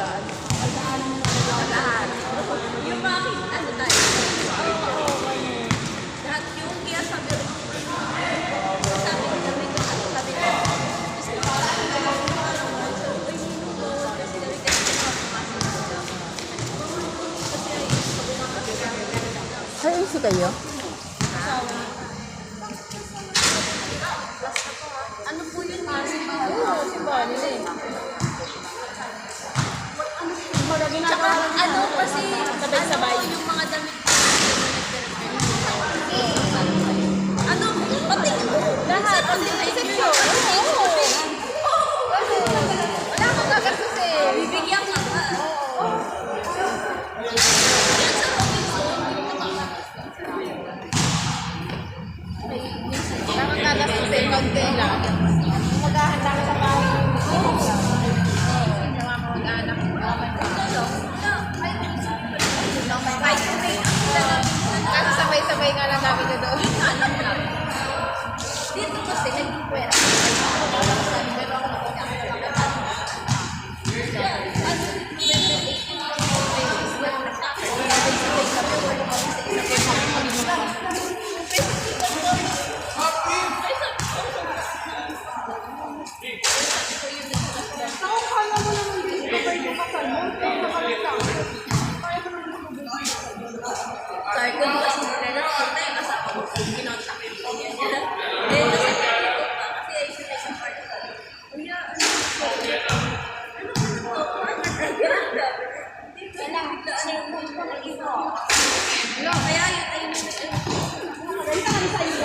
safe ka. Lahat. Yung mga kin- ano tayo? Lahat yung kaya sabi ko, sabi ko, sabi ko. Sabi ko? Kasi na? Ano po yun, Mari? Oo, si Bonnie Tsaka ano kasi, Sabay-sabay. ano yung mga damit ano, pati, lahat, pati may section. Wala kang gagastos eh. Bibigyan ka ka. Yan sa Robinson, Kaya magagastos eh, konti lang. 就随便你会了。Kaya yun ay sa